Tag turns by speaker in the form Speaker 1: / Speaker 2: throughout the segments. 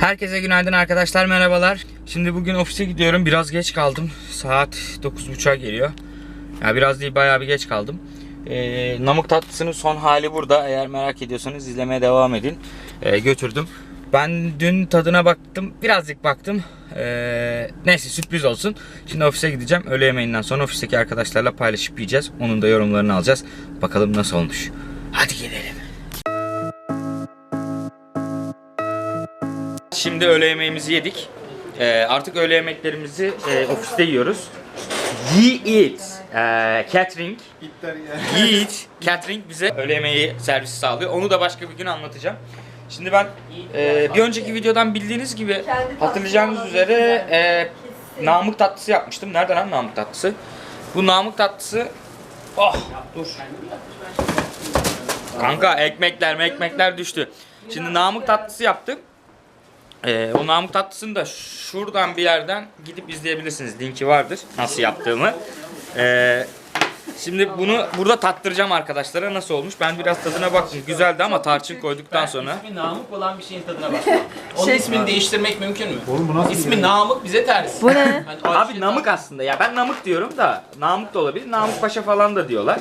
Speaker 1: Herkese günaydın arkadaşlar merhabalar. Şimdi bugün ofise gidiyorum. Biraz geç kaldım. Saat 9.30'a geliyor. Ya biraz değil bayağı bir geç kaldım. Ee, namık tatlısının son hali burada. Eğer merak ediyorsanız izlemeye devam edin. Ee, götürdüm. Ben dün tadına baktım. Birazcık baktım. Ee, neyse sürpriz olsun. Şimdi ofise gideceğim. Öğle yemeğinden sonra ofisteki arkadaşlarla paylaşıp yiyeceğiz. Onun da yorumlarını alacağız. Bakalım nasıl olmuş. Hadi gidelim. Şimdi öğle yemeğimizi yedik. Ee, artık öğle yemeklerimizi e, ofiste yiyoruz. Yiğit e, Catering Yiğit Catering bize öğle yemeği servisi sağlıyor. Onu da başka bir gün anlatacağım. Şimdi ben e, bir önceki videodan bildiğiniz gibi hatırlayacağınız üzere e, namık tatlısı yapmıştım. Nereden lan namık tatlısı? Bu namık tatlısı Oh dur. Kanka ekmekler ekmekler düştü. Şimdi namık tatlısı yaptım. Ee, o namık tatlısını da şuradan bir yerden gidip izleyebilirsiniz. Linki vardır nasıl yaptığımı. Ee, şimdi bunu burada tattıracağım arkadaşlara nasıl olmuş. Ben biraz tadına baktım. Güzeldi ama tarçın koyduktan sonra.
Speaker 2: İsmi Namık olan bir şeyin tadına bakma. Onun
Speaker 3: Şey-
Speaker 2: ismini değiştirmek mümkün mü?
Speaker 4: Oğlum bu nasıl
Speaker 2: İsmi Namık bize ters.
Speaker 3: Bu ne?
Speaker 2: Hani
Speaker 1: Abi
Speaker 2: şey-
Speaker 1: namık aslında ya ben namık diyorum da namık da olabilir. Namık Paşa falan da diyorlar.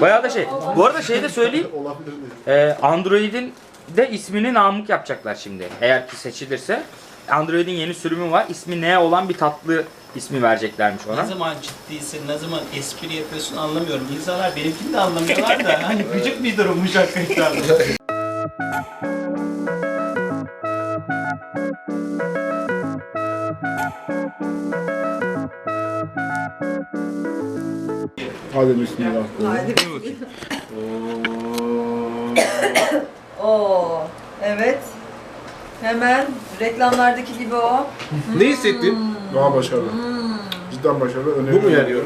Speaker 1: Bayağı da şey. Bu arada şey de söyleyeyim.
Speaker 4: olabilir.
Speaker 1: Ee, Android'in de ismini Namık yapacaklar şimdi. Eğer ki seçilirse. Android'in yeni sürümü var. İsmi ne olan bir tatlı ismi vereceklermiş ona.
Speaker 2: Ne zaman ciddiysin, ne zaman espri yapıyorsun anlamıyorum. İnsanlar benimkini de anlamıyorlar da hani gıcık bir durummuş hakikaten.
Speaker 4: Hadi bismillah.
Speaker 3: Oo, evet. Hemen reklamlardaki gibi o.
Speaker 5: Ne hissettin?
Speaker 4: Daha başarılı. Cidden başarılı.
Speaker 5: Bu
Speaker 4: Öneriyorum.
Speaker 5: mu yarıyor?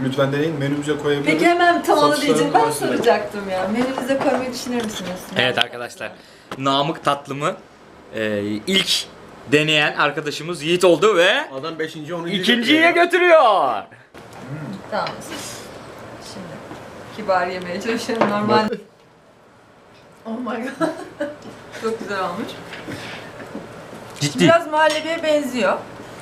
Speaker 4: Lütfen deneyin. Menümüze koyabiliriz.
Speaker 3: Peki hemen tam onu diyeceğim. Ben
Speaker 4: arasında.
Speaker 3: soracaktım ya. Menünüze koymayı düşünür müsünüz?
Speaker 1: Evet arkadaşlar. Namık tatlımı e, ilk deneyen arkadaşımız Yiğit oldu ve
Speaker 5: Adam 5. 10.
Speaker 1: ikinciye götürüyor.
Speaker 3: Tamam. Şimdi kibar yemeye çalışıyorum normal. Oh my god. Çok güzel olmuş.
Speaker 1: Ciddi.
Speaker 3: Biraz muhallebiye benziyor.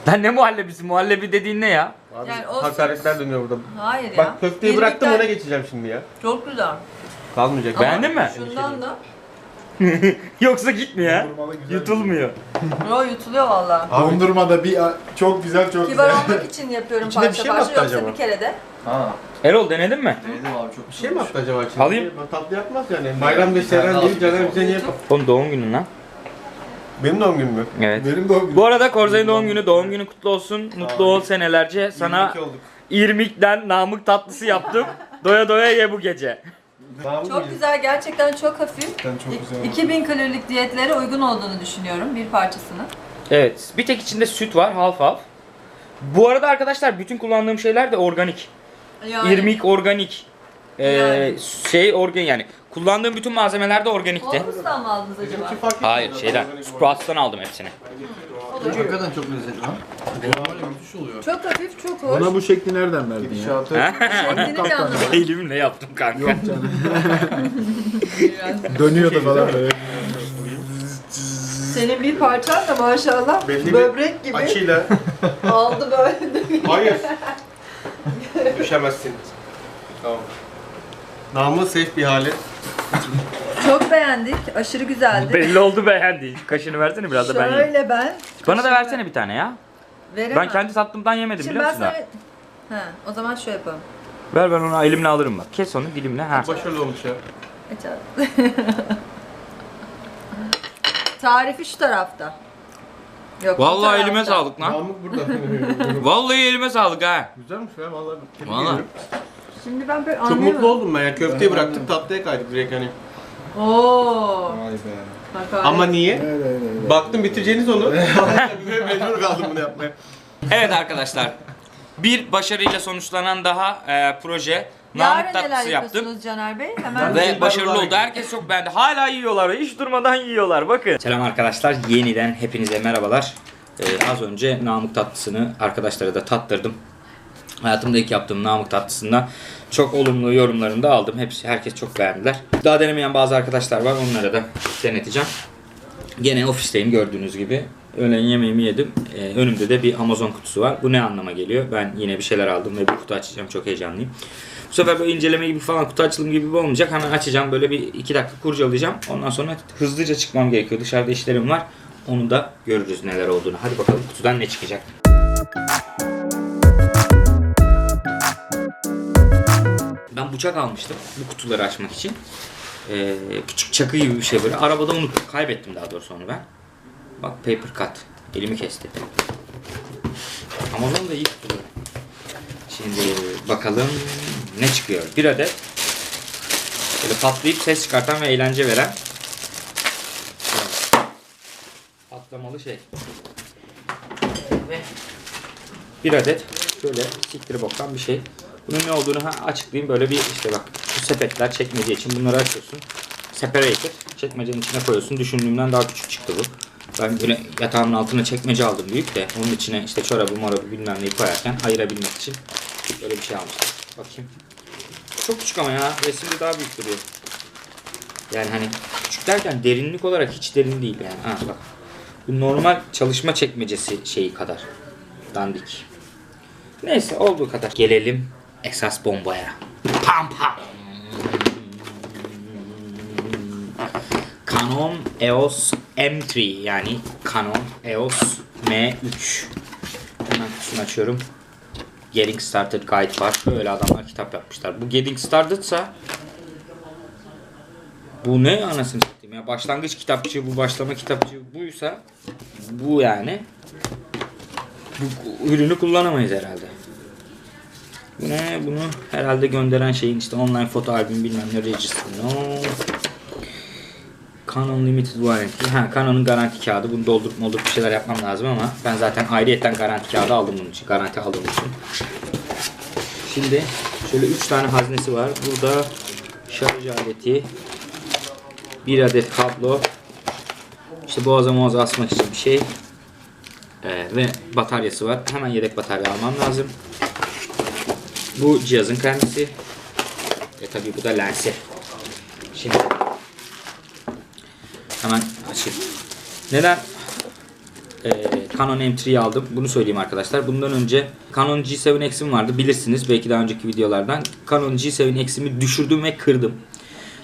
Speaker 1: Lan ne muhallebisi? Muhallebi dediğin ne ya?
Speaker 5: Abi
Speaker 3: Yani o
Speaker 5: hakaretler dönüyor burada.
Speaker 3: Hayır ya.
Speaker 5: Bak köfteyi bıraktım
Speaker 3: İrmikten-
Speaker 5: ona geçeceğim şimdi ya.
Speaker 3: Çok güzel.
Speaker 5: Kalmayacak.
Speaker 3: Ama
Speaker 1: Beğendin mi?
Speaker 3: Şundan da.
Speaker 1: Yoksa gitmiyor
Speaker 4: güzel.
Speaker 1: Yutulmuyor.
Speaker 3: Yo yutuluyor valla.
Speaker 4: Dondurma da bir çok güzel çok
Speaker 3: Kibar
Speaker 4: güzel.
Speaker 3: olmak için yapıyorum
Speaker 5: İçine bir
Speaker 3: parça
Speaker 5: şey mi
Speaker 3: parça
Speaker 5: attı
Speaker 3: yoksa
Speaker 5: acaba?
Speaker 3: bir kere de.
Speaker 1: Erol denedin mi?
Speaker 5: Bir şey mi yaptı acaba şimdi?
Speaker 1: Alayım.
Speaker 5: Ben tatlı yapmaz yani. Bayramda Seren değil, Caner bize niye yapar?
Speaker 1: Oğlum doğum günün lan.
Speaker 5: Benim doğum günüm mü?
Speaker 1: Evet.
Speaker 4: Benim doğum günüm.
Speaker 1: Bu arada Korzay'ın doğum günü, doğum günü kutlu olsun. Mutlu ol senelerce. Sana
Speaker 5: 22 olduk.
Speaker 1: irmikten namık tatlısı yaptım. Doya doya ye bu gece.
Speaker 3: Çok güzel, gerçekten çok hafif.
Speaker 4: Cidden çok güzel. oldu.
Speaker 3: 2000 kalorilik diyetlere uygun olduğunu düşünüyorum bir parçasını.
Speaker 1: Evet. Bir tek içinde süt var, half half. Bu arada arkadaşlar bütün kullandığım şeyler de organik.
Speaker 3: Yani
Speaker 1: İrmik organik. Ee,
Speaker 3: Yani.
Speaker 1: şey organ yani. Kullandığım bütün malzemeler de organikti.
Speaker 3: Olmuş'tan mı aldınız acaba?
Speaker 1: Hayır şeyden. Sprouts'tan aldım hepsini.
Speaker 6: Hakikaten çok lezzetli lan. Normal müthiş oluyor.
Speaker 3: Çok hafif, çok hoş.
Speaker 4: Bana bu şekli nereden verdin ya?
Speaker 5: Gidişatı.
Speaker 3: Şeklini bir anlamadım.
Speaker 1: Elimle yaptım kanka.
Speaker 4: Dönüyordu falan böyle.
Speaker 3: Senin bir parçan da maşallah
Speaker 5: Belli bir
Speaker 3: böbrek gibi
Speaker 5: Açıyla.
Speaker 3: aldı böyle.
Speaker 5: Hayır. Düşemezsin. Tamam. Namı safe bir hali.
Speaker 3: Çok beğendik, aşırı güzeldi.
Speaker 1: Belli oldu beğendi. Kaşını versene biraz da ben yiyeyim.
Speaker 3: Şöyle ben.
Speaker 1: Bana da versene bir tane ya.
Speaker 3: Veremem.
Speaker 1: Ben kendi tatlımdan yemedim
Speaker 3: Şimdi
Speaker 1: biliyor
Speaker 3: ben
Speaker 1: musun?
Speaker 3: sana... Ha, o zaman şöyle yapalım.
Speaker 1: Ver ben onu elimle alırım bak. Kes onu dilimle. Ha.
Speaker 5: Başarılı olmuş ya.
Speaker 3: Aç abi. Tarifi şu tarafta. Yok, bu
Speaker 1: Vallahi elime
Speaker 3: tarafta.
Speaker 1: sağlık lan.
Speaker 5: Namık burada.
Speaker 1: Vallahi elime sağlık ha.
Speaker 5: Güzelmiş ya vallahi. Tebrik
Speaker 1: Vallahi.
Speaker 5: ederim.
Speaker 3: Şimdi ben pek
Speaker 5: Çok
Speaker 3: anlayamadım.
Speaker 5: mutlu oldum ben ya. Köfteyi bıraktık tatlıya kaydık direkt hani.
Speaker 3: Oo.
Speaker 4: Vay be.
Speaker 3: hakaret.
Speaker 5: Ama niye?
Speaker 4: Evet evet evet.
Speaker 5: Baktım bitireceğiniz onu. Mecbur kaldım bunu yapmaya.
Speaker 1: Evet arkadaşlar. Bir başarıyla sonuçlanan daha e, proje.
Speaker 3: Yarın
Speaker 1: Namık
Speaker 3: neler
Speaker 1: tatlısı yaptım.
Speaker 3: yapıyorsunuz Caner Bey? Hemen
Speaker 1: Ve başarılı oldu. Herkes çok beğendi. Hala yiyorlar. Hiç durmadan yiyorlar. Bakın. Selam arkadaşlar. Yeniden hepinize merhabalar. Ee, az önce Namık tatlısını arkadaşlara da tattırdım. Hayatımda ilk yaptığım Namık tatlısında çok olumlu yorumlarını da aldım. Hepsi herkes çok beğendiler. Daha denemeyen bazı arkadaşlar var. Onlara da deneteceğim. Gene ofisteyim gördüğünüz gibi. Öğlen yemeğimi yedim. Ee, önümde de bir Amazon kutusu var. Bu ne anlama geliyor? Ben yine bir şeyler aldım ve bir kutu açacağım. Çok heyecanlıyım. Bu sefer böyle inceleme gibi falan kutu açılım gibi olmayacak. Hemen açacağım böyle bir iki dakika kurcalayacağım. Ondan sonra hızlıca çıkmam gerekiyor. Dışarıda işlerim var. Onu da görürüz neler olduğunu. Hadi bakalım kutudan ne çıkacak. Ben bıçak almıştım bu kutuları açmak için. Ee, küçük çakı gibi bir şey böyle. Arabada unuttum. Kaybettim daha doğrusu onu ben. Bak paper cut. Elimi kesti. Amazon da iyi kutuları. Şimdi bakalım ne çıkıyor. Bir adet böyle patlayıp ses çıkartan ve eğlence veren patlamalı şey. Ve bir adet şöyle siktir boktan bir şey. Bunun ne olduğunu açıklayayım. Böyle bir işte bak bu sepetler çekmece için bunları açıyorsun. Separator çekmecenin içine koyuyorsun. Düşündüğümden daha küçük çıktı bu. Ben böyle yatağımın altına çekmece aldım büyük de onun içine işte çorabı morabı bilmem neyi koyarken ayırabilmek için böyle bir şey almıştım. Bakayım. Çok küçük ama ya resimde daha büyük duruyor. Yani hani küçük derken derinlik olarak hiç derin değil yani. Ha bak. Bu normal çalışma çekmecesi şeyi kadar. Dandik. Neyse olduğu kadar. Gelelim esas bombaya. Pam pam. Canon EOS M3 yani Canon EOS M3. Hemen kutusunu açıyorum. Getting Started Guide var. Böyle adamlar kitap yapmışlar. Bu Getting Started'sa bu ne anasını satayım ya. Başlangıç kitapçığı bu başlama kitapçığı buysa bu yani bu ürünü kullanamayız herhalde. Ne? Bunu herhalde gönderen şeyin işte online foto albüm bilmem ne register. No. Canon Limited Warranty. Ha, Canon'un garanti kağıdı. Bunu doldurup moldurup bir şeyler yapmam lazım ama ben zaten ayrıyetten garanti kağıdı aldım bunun için. Garanti aldığım için. Şimdi şöyle 3 tane haznesi var. Burada şarj aleti, bir adet kablo, işte boğaza muaza asmak için bir şey ee, ve bataryası var. Hemen yedek batarya almam lazım. Bu cihazın kendisi. Ve tabii bu da lensi. Şimdi hemen açayım. Neden e, Canon M3'yi aldım? Bunu söyleyeyim arkadaşlar. Bundan önce Canon G7X'im vardı. Bilirsiniz belki daha önceki videolardan. Canon G7X'imi düşürdüm ve kırdım.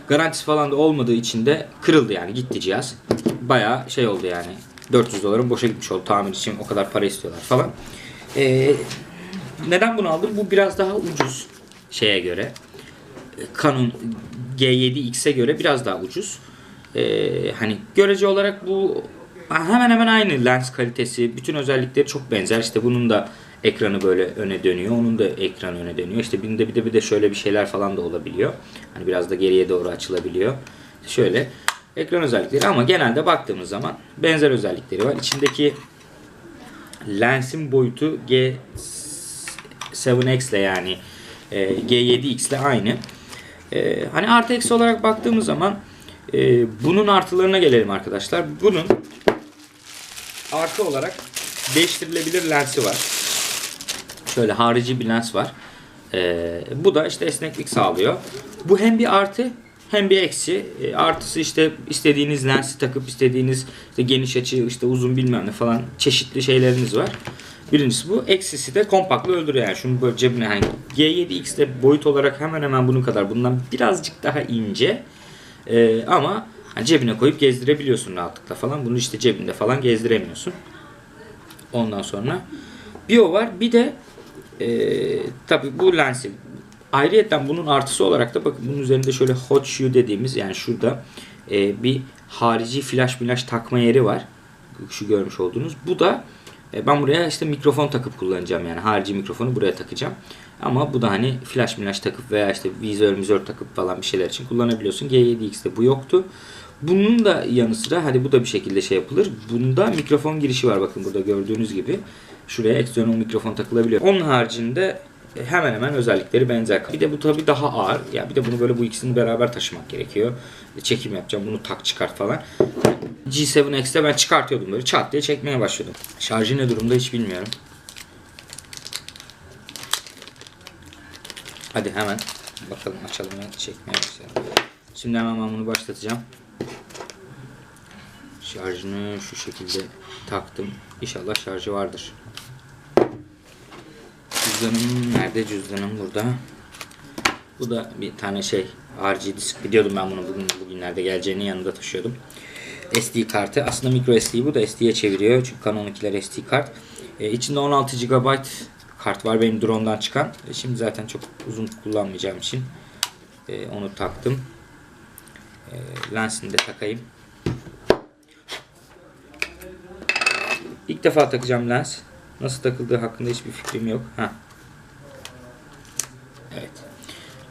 Speaker 1: Garantisi falan da olmadığı için de kırıldı yani gitti cihaz. Bayağı şey oldu yani. 400 dolarım boşa gitmiş oldu tamir için o kadar para istiyorlar falan. Ee, neden bunu aldım? Bu biraz daha ucuz şeye göre. Canon G7X'e göre biraz daha ucuz. Ee, hani görece olarak bu hemen hemen aynı lens kalitesi, bütün özellikleri çok benzer. İşte bunun da ekranı böyle öne dönüyor. Onun da ekranı öne dönüyor. İşte bir de bir de bir de şöyle bir şeyler falan da olabiliyor. Hani biraz da geriye doğru açılabiliyor. Şöyle ekran özellikleri ama genelde baktığımız zaman benzer özellikleri var. İçindeki lensin boyutu G7X ile yani e, G7X ile aynı. E, hani artı eksi olarak baktığımız zaman e, bunun artılarına gelelim arkadaşlar. Bunun artı olarak değiştirilebilir lensi var. Şöyle harici bir lens var. E, bu da işte esneklik sağlıyor. Bu hem bir artı hem bir eksi. E, artısı işte istediğiniz lensi takıp istediğiniz işte geniş açı, işte uzun bilmem ne falan çeşitli şeyleriniz var. Birincisi bu. Eksisi de kompaktlı öldürüyor yani. Şunu böyle cebine hani G7X'de boyut olarak hemen hemen bunun kadar. Bundan birazcık daha ince. E, ama hani cebine koyup gezdirebiliyorsun rahatlıkla falan. Bunu işte cebinde falan gezdiremiyorsun. Ondan sonra bir o var. Bir de e, tabi bu lensi Ayrıyeten bunun artısı olarak da bakın bunun üzerinde şöyle hot shoe dediğimiz yani şurada e, bir harici flash flash takma yeri var. Şu görmüş olduğunuz. Bu da e, ben buraya işte mikrofon takıp kullanacağım yani harici mikrofonu buraya takacağım. Ama bu da hani flash flash takıp veya işte vizör mizör takıp falan bir şeyler için kullanabiliyorsun. G7X'te bu yoktu. Bunun da yanı sıra hadi bu da bir şekilde şey yapılır. Bunda mikrofon girişi var bakın burada gördüğünüz gibi. Şuraya eksternal mikrofon takılabiliyor. Onun haricinde hemen hemen özellikleri benzer. Bir de bu tabii daha ağır. Ya bir de bunu böyle bu ikisini beraber taşımak gerekiyor. E, Çekim yapacağım. Bunu tak çıkart falan. G7X'te ben çıkartıyordum böyle çat diye çekmeye başladım. Şarjı ne durumda hiç bilmiyorum. Hadi hemen bakalım açalım ve çekmeye başlayalım. Şimdi hemen ben bunu başlatacağım. Şarjını şu şekilde taktım. İnşallah şarjı vardır. Cüzdanım nerede? Cüzdanım burada. Bu da bir tane şey RG disk. Biliyordum ben bunu bugün bugünlerde geleceğini yanında taşıyordum. SD kartı. Aslında micro SD bu da SD'ye çeviriyor. Çünkü Canon'unkiler SD kart. Ee, içinde 16 GB kart var benim drone'dan çıkan. E, şimdi zaten çok uzun kullanmayacağım için e, onu taktım. E, lensini de takayım. İlk defa takacağım lens. Nasıl takıldığı hakkında hiçbir fikrim yok. Heh. Evet.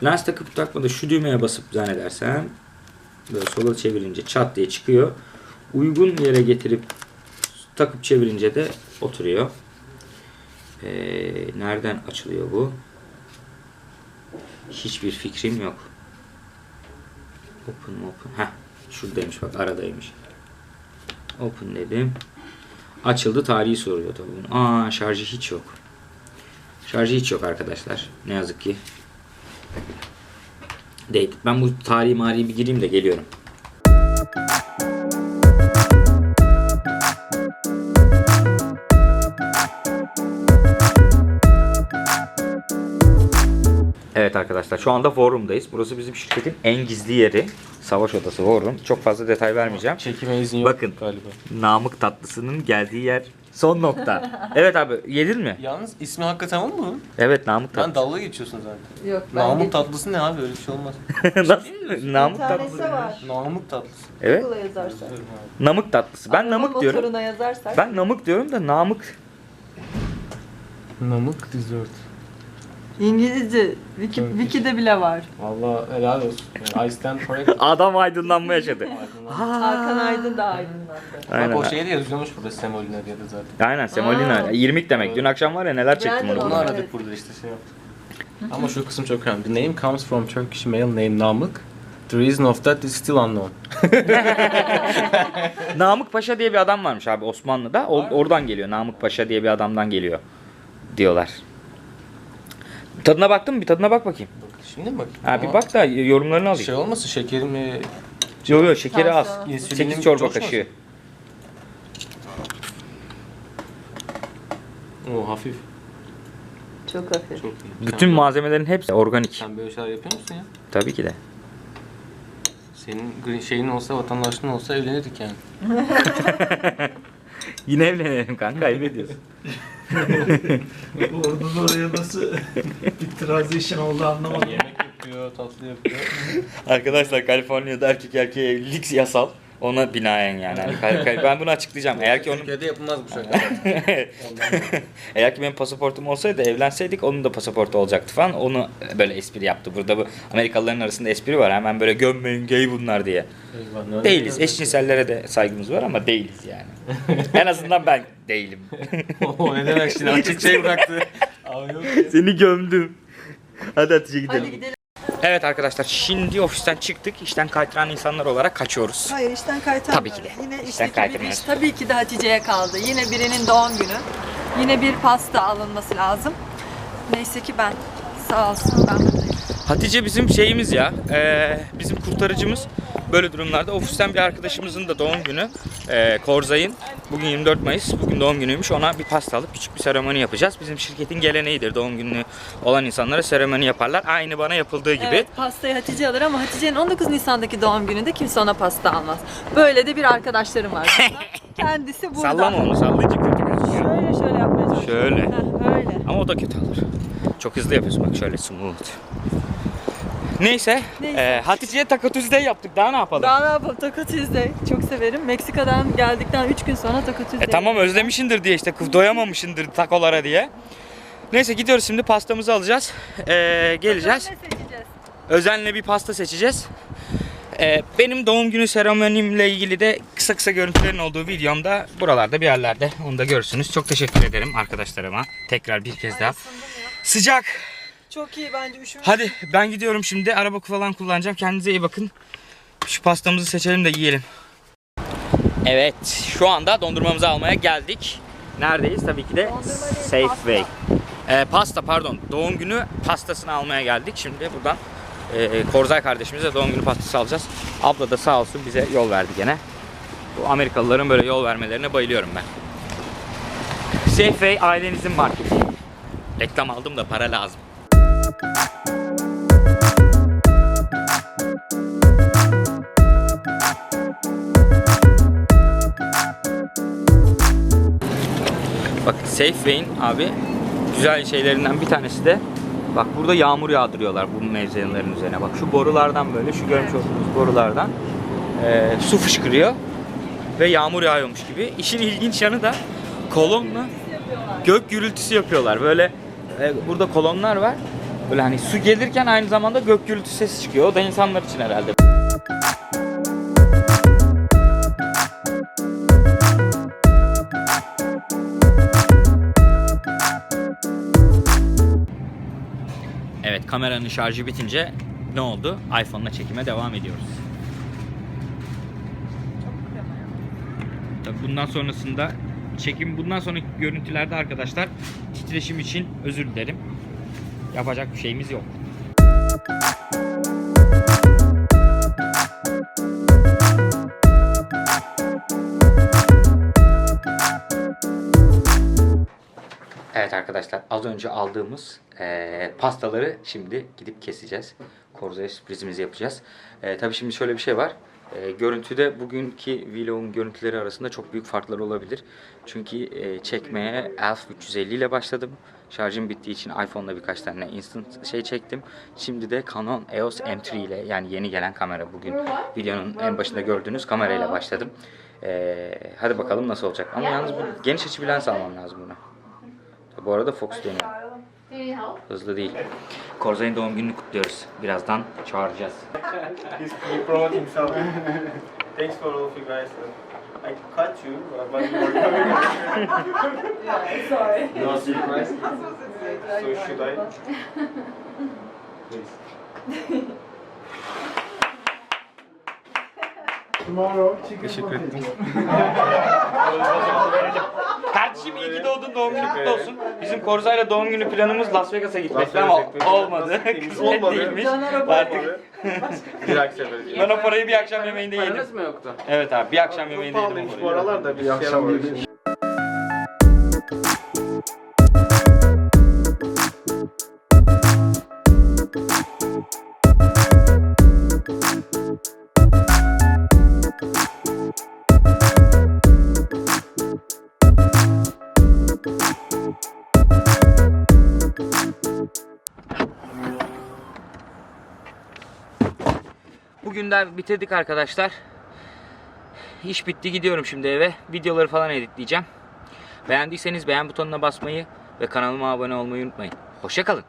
Speaker 1: Lens takıp takmadı şu düğmeye basıp zannedersem böyle sola çevirince çat diye çıkıyor. Uygun yere getirip takıp çevirince de oturuyor. Ee, nereden açılıyor bu? Hiçbir fikrim yok. Open open. Heh, şuradaymış bak aradaymış. Open dedim. Açıldı tarihi soruyor tabii. Aa şarjı hiç yok. Şarjı hiç yok arkadaşlar. Ne yazık ki. Değil. Ben bu tarihi mariyi bir gireyim de geliyorum. Evet arkadaşlar şu anda War Room'dayız. Burası bizim şirketin en gizli yeri. Savaş odası Room. Çok fazla detay vermeyeceğim.
Speaker 5: Çekime izin yok
Speaker 1: Bakın.
Speaker 5: galiba.
Speaker 1: Namık tatlısının geldiği yer son nokta. evet abi yedin mi?
Speaker 5: Yalnız ismi hakikaten o mu?
Speaker 1: Evet Namık
Speaker 5: Ben
Speaker 1: tatlısı.
Speaker 5: dalga geçiyorsun zaten.
Speaker 3: Yok ben
Speaker 5: Namık tatlısı ne abi öyle bir şey olmaz.
Speaker 1: Nasıl? Namık tatlısı.
Speaker 3: var.
Speaker 5: Namık tatlısı.
Speaker 1: Evet.
Speaker 3: Google'a yazarsak.
Speaker 1: Namık tatlısı. Ben
Speaker 3: Araba
Speaker 1: namık diyorum.
Speaker 3: motoruna yazarsak.
Speaker 1: Ben namık diyorum da namık.
Speaker 5: Namık dessert.
Speaker 3: İngilizce. Wiki,
Speaker 5: Evet.
Speaker 3: Wiki'de bile var.
Speaker 5: Valla helal olsun. Yani I stand corrected.
Speaker 1: Adam aydınlanma yaşadı.
Speaker 3: Hakan Aydın da aydınlandı.
Speaker 1: Aynen.
Speaker 5: Bak o şeyde yazıyormuş burada semolina diye de zaten.
Speaker 1: Aynen semolina.
Speaker 3: Aa.
Speaker 1: İrmik demek. Dün akşam var ya neler çektim
Speaker 3: Beğendin
Speaker 1: onu.
Speaker 5: Onu
Speaker 3: Evet.
Speaker 5: aradık burada işte şey yaptık. Ama şu kısım çok önemli. The name comes from Turkish male name Namık. The reason of that is still unknown.
Speaker 1: Namık Paşa diye bir adam varmış abi Osmanlı'da. O, oradan geliyor. Namık Paşa diye bir adamdan geliyor diyorlar. Tadına baktın mı? Bir tadına bak bakayım.
Speaker 5: Şimdi mi bak?
Speaker 1: Ha, bir bak da yorumlarını alayım.
Speaker 5: Şey olmasın şekerim e,
Speaker 1: Yok yok şekeri az.
Speaker 3: Tansiyon.
Speaker 5: insülinim
Speaker 1: 8 çorba
Speaker 5: coşmasın.
Speaker 1: kaşığı.
Speaker 5: O hafif.
Speaker 3: Çok hafif.
Speaker 5: Çok iyi.
Speaker 1: Bütün
Speaker 5: sen,
Speaker 1: malzemelerin hepsi organik.
Speaker 5: sen böyle şeyler yapıyor musun ya?
Speaker 1: Tabii ki de.
Speaker 5: Senin green şeyin olsa, vatandaşlığın olsa evlenirdik yani.
Speaker 1: Yine evlenelim kanka ayıp ediyorsun.
Speaker 2: Oradan oraya nasıl bir transition oldu anlamadım.
Speaker 5: Yemek yapıyor, tatlı yapıyor.
Speaker 1: Arkadaşlar Kaliforniya'da erkek erkeğe evlilik yasal. Ona binaen yani. Kal- kal- ben bunu açıklayacağım. Eğer ki onun
Speaker 5: Türkiye'de yapılmaz bu şaka.
Speaker 1: Eğer ki benim pasaportum olsaydı evlenseydik onun da pasaportu olacaktı falan. Onu böyle espri yaptı. Burada bu Amerikalıların arasında espri var. Hemen böyle gömmeyin gay bunlar diye. Değiliz. Eşcinsellere de saygımız var ama değiliz yani. en azından ben değilim.
Speaker 5: o ne demek şimdi açık şey bıraktı. Abi yok ya.
Speaker 1: Seni gömdüm. Hadi Hatice gidelim.
Speaker 3: Hadi gidelim.
Speaker 1: Evet arkadaşlar şimdi ofisten çıktık. İşten kaytıran insanlar olarak kaçıyoruz.
Speaker 3: Hayır işten kaytarmıyoruz.
Speaker 1: Tabii ki de.
Speaker 3: Yine
Speaker 1: İşten
Speaker 3: işteki bir
Speaker 1: kaytarmıyoruz.
Speaker 3: iş tabii ki de Hatice'ye kaldı. Yine birinin doğum günü. Yine bir pasta alınması lazım. Neyse ki ben sağ olsun ben buradayım.
Speaker 1: Hatice bizim şeyimiz ya. eee, bizim kurtarıcımız. Böyle durumlarda ofisten bir arkadaşımızın da doğum günü. Eee Korzay'ın. Bugün 24 Mayıs. Bugün doğum günüymüş. Ona bir pasta alıp küçük bir seremoni yapacağız. Bizim şirketin geleneğidir. Doğum günü olan insanlara seremoni yaparlar. Aynı bana yapıldığı gibi.
Speaker 3: Evet pastayı Hatice alır ama Hatice'nin 19 Nisan'daki doğum gününde kimse ona pasta almaz. Böyle de bir arkadaşlarım var. Kendisi burada.
Speaker 1: Sallama onu sallayınca kötü gözüküyor.
Speaker 3: Şöyle şöyle yapmaya çalışıyorum.
Speaker 1: Şöyle.
Speaker 3: Heh, öyle.
Speaker 1: Ama o da kötü olur. Çok hızlı yapıyorsun bak şöyle smooth. Neyse,
Speaker 3: Neyse.
Speaker 1: eee, Hatice'ye Taco Tuesday yaptık. Daha ne yapalım?
Speaker 3: Daha ne yapalım Taco Tuesday. Çok severim. Meksika'dan geldikten 3 gün sonra Taco Tuesday.
Speaker 1: E tamam özlemişindir diye işte doyamamışındır takolara diye. Neyse gidiyoruz şimdi pastamızı alacağız. Ee, geleceğiz. Özenle bir pasta seçeceğiz. Ee, benim doğum günü seremonimle ilgili de kısa kısa görüntülerin olduğu videomda buralarda bir yerlerde onu da görürsünüz. Çok teşekkür ederim arkadaşlarıma. Tekrar bir kez daha. Sıcak.
Speaker 3: Çok iyi bence üşümüş.
Speaker 1: Hadi ben gidiyorum şimdi. Araba falan kullanacağım. Kendinize iyi bakın. Şu pastamızı seçelim de yiyelim. Evet, şu anda dondurmamızı almaya geldik. Neredeyiz? Tabii ki de Safeway. Ee, pasta pardon. Doğum günü pastasını almaya geldik. Şimdi buradan e, Korzay kardeşimize doğum günü pastası alacağız. Abla da sağ olsun bize yol verdi gene. Bu Amerikalıların böyle yol vermelerine bayılıyorum ben. Safeway ailenizin marketi. Reklam aldım da para lazım. Safeway'in abi güzel şeylerinden bir tanesi de bak burada yağmur yağdırıyorlar bu mevzenlerin üzerine. Bak şu borulardan böyle şu görmüş olduğunuz borulardan eee, su fışkırıyor ve yağmur yağıyormuş gibi. İşin ilginç yanı da kolonla gök gürültüsü yapıyorlar. Böyle e, burada kolonlar var. Böyle hani su gelirken aynı zamanda gök gürültüsü sesi çıkıyor. O da insanlar için herhalde. Kameranın şarjı bitince ne oldu? iPhone'la çekime devam ediyoruz. Tabii bundan sonrasında çekim bundan sonraki görüntülerde arkadaşlar titreşim için özür dilerim. Yapacak bir şeyimiz yok. Evet arkadaşlar az önce aldığımız eee, pastaları şimdi gidip keseceğiz. Korza'ya sürprizimizi yapacağız. Eee tabii şimdi şöyle bir şey var. Eee, görüntüde bugünkü vlogun görüntüleri arasında çok büyük farklar olabilir. Çünkü eee, çekmeye Elf 350 ile başladım. Şarjım bittiği için iPhone'la birkaç tane instant şey çektim. Şimdi de Canon EOS M3 ile yani yeni gelen kamera bugün videonun en başında gördüğünüz kamerayla başladım. Eee, hadi bakalım nasıl olacak. Ama yalnız bu geniş açı bir lens almam lazım buna. Bu arada Fox dönüyor. Hızlı değil. Korzay'ın doğum gününü kutluyoruz. Birazdan çağıracağız.
Speaker 5: He's he promote himself. Thanks for all of you guys. I cut you, but you were coming.
Speaker 3: Sorry.
Speaker 5: no surprise. So should I? Please.
Speaker 4: Tomorrow chicken
Speaker 5: Teşekkür ettim.
Speaker 1: Kardeşim iyi ki doğdun doğum günü kutlu olsun. Bizim Korzay'la doğum günü planımız Las Vegas'a gitmekti
Speaker 5: Las
Speaker 1: ama
Speaker 5: Vegas'a gitmek.
Speaker 1: olmadı.
Speaker 5: Nasıl
Speaker 1: Kısmet
Speaker 5: olmadı?
Speaker 1: değilmiş. Artık
Speaker 5: Bir dahaki sefer.
Speaker 1: ben o parayı bir akşam yemeğinde yedim.
Speaker 5: Paranız mı yoktu?
Speaker 1: Evet abi bir akşam yemeğinde yedim o
Speaker 5: Pahalıymış bu
Speaker 1: parayı.
Speaker 5: aralar da bir
Speaker 4: akşam
Speaker 5: akşam
Speaker 4: yemeği.
Speaker 1: Bugün de bitirdik arkadaşlar. İş bitti gidiyorum şimdi eve. Videoları falan editleyeceğim. Beğendiyseniz beğen butonuna basmayı ve kanalıma abone olmayı unutmayın. Hoşçakalın.